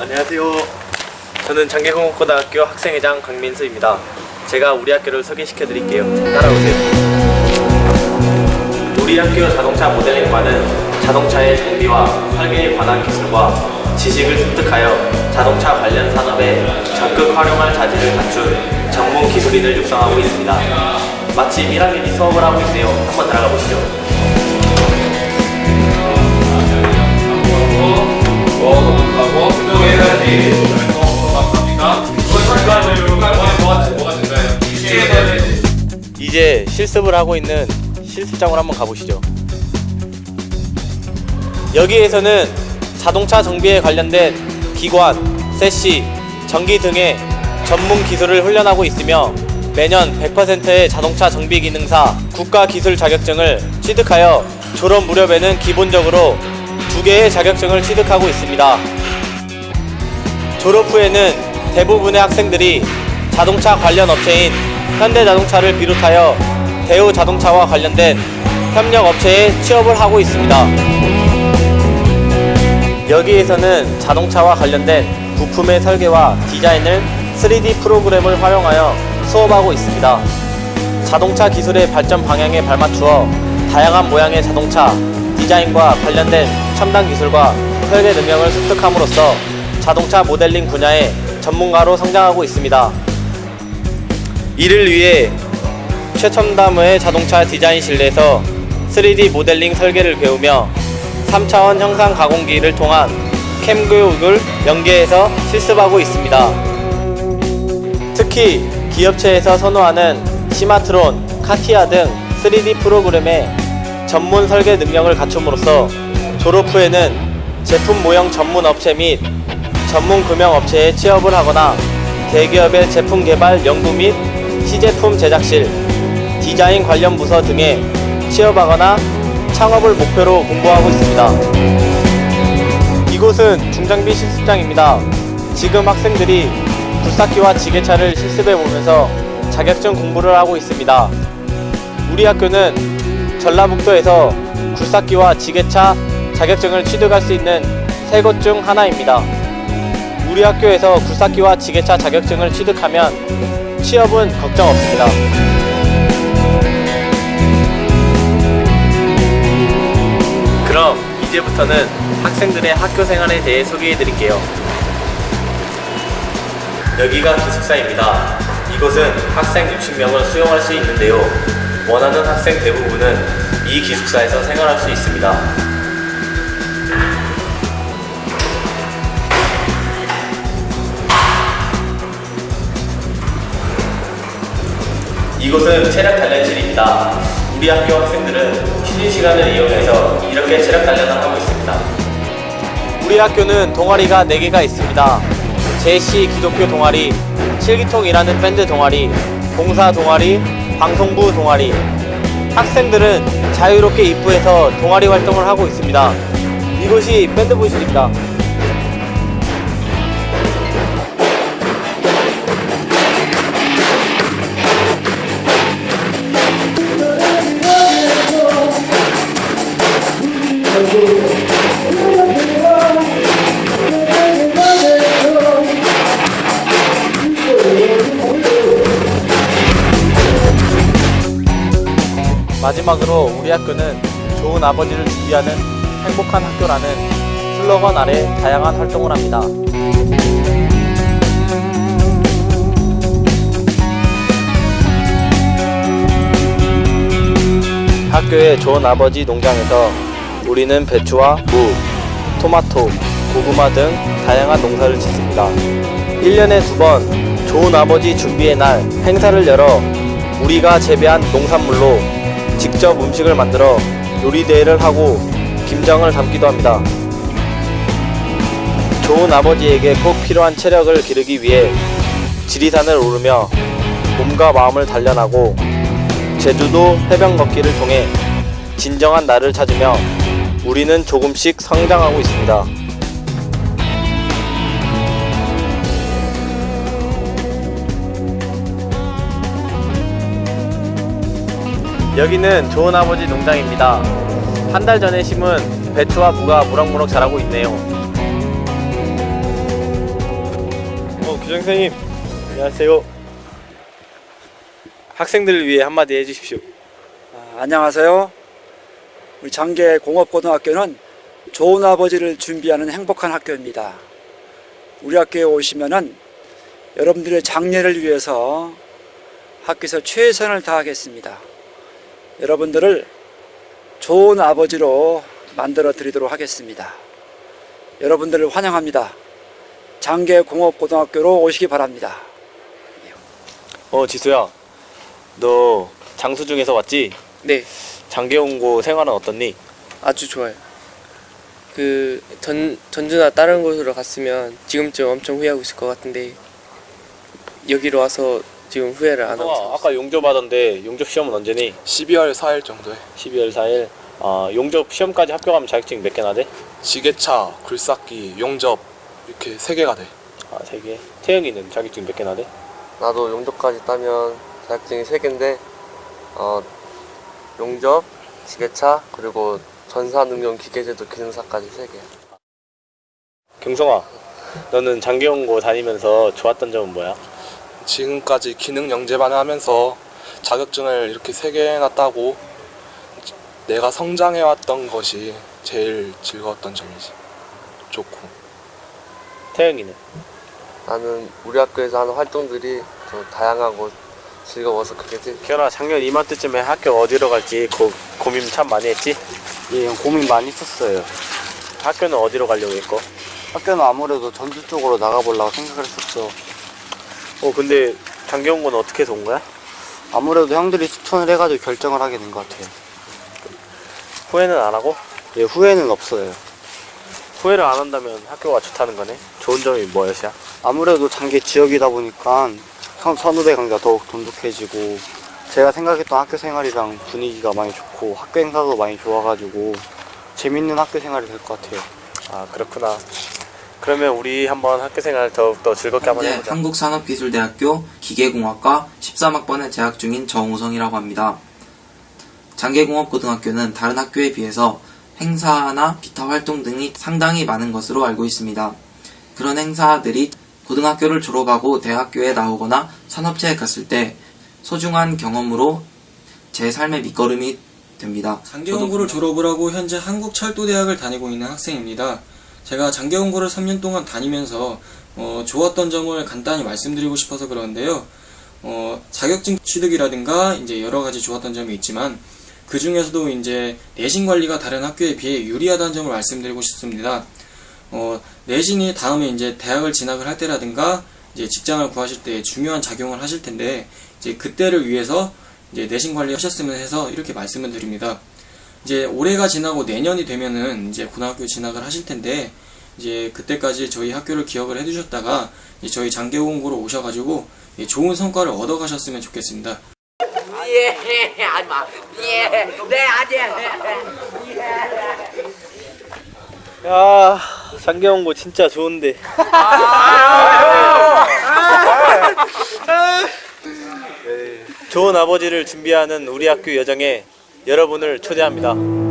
어, 안녕하세요. 저는 장계공업고등학교 학생회장 강민수입니다. 제가 우리 학교를 소개시켜 드릴게요. 따라오세요. 우리 학교 자동차 모델링과는 자동차의 정비와 설계에 관한 기술과 지식을 습득하여 자동차 관련 산업에 적극 활용할 자질을 갖춘 전문 기술인을 육성하고 있습니다. 마침 1학년이 수업을 하고 있네요. 한번 들어가 보시죠. 하고 뭐가 된가요? 이제 실습을 하고 있는 실습장으로 한번 가보시죠. 여기에서는 자동차 정비에 관련된 기관, 세시, 전기 등의 전문 기술을 훈련하고 있으며 매년 100%의 자동차 정비 기능사 국가 기술 자격증을 취득하여 졸업 무렵에는 기본적으로 두 개의 자격증을 취득하고 있습니다. 졸업 후에는 대부분의 학생들이 자동차 관련 업체인 현대자동차를 비롯하여 대우자동차와 관련된 협력 업체에 취업을 하고 있습니다. 여기에서는 자동차와 관련된 부품의 설계와 디자인을 3D 프로그램을 활용하여 수업하고 있습니다. 자동차 기술의 발전 방향에 발맞추어 다양한 모양의 자동차 디자인과 관련된 첨단 기술과 설계 능력을 습득함으로써 자동차 모델링 분야의 전문가로 성장하고 있습니다. 이를 위해 최첨단의 자동차 디자인실내에서 3D 모델링 설계를 배우며 3차원 형상 가공기를 통한 캠 교육을 연계해서 실습하고 있습니다. 특히 기업체에서 선호하는 시마트론, 카티아 등 3D 프로그램의 전문 설계 능력을 갖춤으로써 졸업 후에는 제품 모형 전문 업체 및 전문 금형 업체에 취업을 하거나 대기업의 제품 개발 연구 및 시제품 제작실, 디자인 관련 부서 등에 취업하거나 창업을 목표로 공부하고 있습니다. 이곳은 중장비 실습장입니다. 지금 학생들이 굴삭기와 지게차를 실습해 보면서 자격증 공부를 하고 있습니다. 우리 학교는 전라북도에서 굴삭기와 지게차 자격증을 취득할 수 있는 세 곳 중 하나입니다. 우리 학교에서 굴삭기와 지게차 자격증을 취득하면 취업은 걱정 없습니다. 그럼 이제부터는 학생들의 학교 생활에 대해 소개해 드릴게요. 여기가 기숙사입니다. 이곳은 학생 60명을 수용할 수 있는데요. 원하는 학생 대부분은 이 기숙사에서 생활할 수 있습니다. 이곳은 체력 단련실입니다. 우리 학교 학생들은 쉬는 시간을 이용해서 이렇게 체력 단련을 하고 있습니다. 우리 학교는 동아리가 4개가 있습니다. 제시 기독교 동아리, 칠기통이라는 밴드 동아리, 봉사 동아리, 방송부 동아리. 학생들은 자유롭게 입부해서 동아리 활동을 하고 있습니다. 이곳이 밴드부실입니다. 마지막으로 우리 학교는 좋은 아버지를 준비하는 행복한 학교라는 슬로건 아래 다양한 활동을 합니다. 학교의 좋은 아버지 농장에서 우리는 배추와 무, 토마토, 고구마 등 다양한 농사를 짓습니다. 1년에 두 번 좋은 아버지 준비의 날 행사를 열어 우리가 재배한 농산물로 직접 음식을 만들어 요리 대회를 하고 김장을 담기도 합니다. 좋은 아버지에게 꼭 필요한 체력을 기르기 위해 지리산을 오르며 몸과 마음을 단련하고 제주도 해변 걷기를 통해 진정한 나를 찾으며 우리는 조금씩 성장하고 있습니다. 여기는 좋은 아버지 농장입니다. 한 달 전에 심은 배추와 무가 무럭무럭 자라고 있네요. 주정 선생님 안녕하세요. 학생들을 위해 한마디 해주십시오. 아, 안녕하세요. 우리 장계 공업고등학교는 좋은 아버지를 준비하는 행복한 학교입니다. 우리 학교에 오시면은 여러분들의 장래를 위해서 학교에서 최선을 다하겠습니다. 여러분들을 좋은 아버지로 만들어 드리도록 하겠습니다. 여러분들을 환영합니다. 장계 공업고등학교로 오시기 바랍니다. 어 지수야, 너 장수 중에서 왔지? 네, 장계홍고 생활은 어떻니? 아주 좋아요. 그 전 전주나 다른 곳으로 갔으면 지금쯤 엄청 후회하고 있을 것 같은데 여기로 와서 지금 후회를 안 하고 아, 있어요. 아까 용접하던데 용접 시험은 언제니? 12월 4일 정도에 12월 4일. 아 용접 시험까지 합격하면 자격증 몇 개나 돼? 지게차, 굴삭기, 용접 이렇게 세 개가 돼. 아 세 개. 태영이는 자격증 몇 개나 돼? 나도 용접까지 따면 자격증이 3개인데 어, 용접, 지게차, 그리고 전사능용 기계제도 기능사까지 3개 경성아, 너는 장계홍고 다니면서 좋았던 점은 뭐야? 지금까지 기능 영재만 하면서 자격증을 이렇게 세 개나 따고 내가 성장해왔던 것이 제일 즐거웠던 점이지. 좋고. 태영이는? 나는 우리 학교에서 하는 활동들이 더 다양하고 즐거워서 그게 제일 기현아 작년 이맘때쯤에 학교 어디로 갈지 고, 고민 참 많이 했지? 예, 고민 많이 했었어요. 학교는 어디로 가려고 했고? 학교는 아무래도 전주 쪽으로 나가보려고 생각을 했었죠. 어 근데 장계홍고는 어떻게 해서 온 거야? 아무래도 형들이 추천을 해가지고 결정을 하게 된 것 같아요. 후회는 안 하고? 예, 후회는 없어요. 후회를 안 한다면 학교가 좋다는 거네? 좋은 점이 뭐였이야? 아무래도 장계 지역이다 보니까 선, 선후배 관계가 더욱 돈독해지고 제가 생각했던 학교 생활이랑 분위기가 많이 좋고 학교 행사도 많이 좋아가지고 재밌는 학교 생활이 될 것 같아요. 아 그렇구나 그러면 우리 한번 학교생활 더욱더 즐겁게 한번 현재 해보자 한국산업기술대학교 기계공학과 13학번에 재학 중인 정우성이라고 합니다. 장계공업고등학교는 다른 학교에 비해서 행사나 기타 활동 등이 상당히 많은 것으로 알고 있습니다. 그런 행사들이 고등학교를 졸업하고 대학교에 나오거나 산업체에 갔을 때 소중한 경험으로 제 삶의 밑거름이 됩니다. 장계공고를 졸업을 하고 현재 한국철도대학을 다니고 있는 학생입니다. 제가 장계공고를 3년 동안 다니면서 어, 좋았던 점을 간단히 말씀드리고 싶어서 그러는데요. 어, 자격증 취득이라든가 이제 여러 가지 좋았던 점이 있지만 그 중에서도 이제 내신 관리가 다른 학교에 비해 유리하다는 점을 말씀드리고 싶습니다. 어, 내신이 다음에 이제 대학을 진학을 할 때라든가 이제 직장을 구하실 때 중요한 작용을 하실 텐데 이제 그때를 위해서 이제 내신 관리 하셨으면 해서 이렇게 말씀을 드립니다. 이제 올해가 지나고 내년이 되면은 이제 고등학교 진학을 하실 텐데 이제 그때까지 저희 학교를 기억을 해두셨다가 이제 저희 장계공고로 오셔가지고 예, 좋은 성과를 얻어 가셨으면 좋겠습니다. 야 장계홍고 진짜 좋은데 네. 좋은 아버지를 준비하는 우리 학교 여정에 여러분을 초대합니다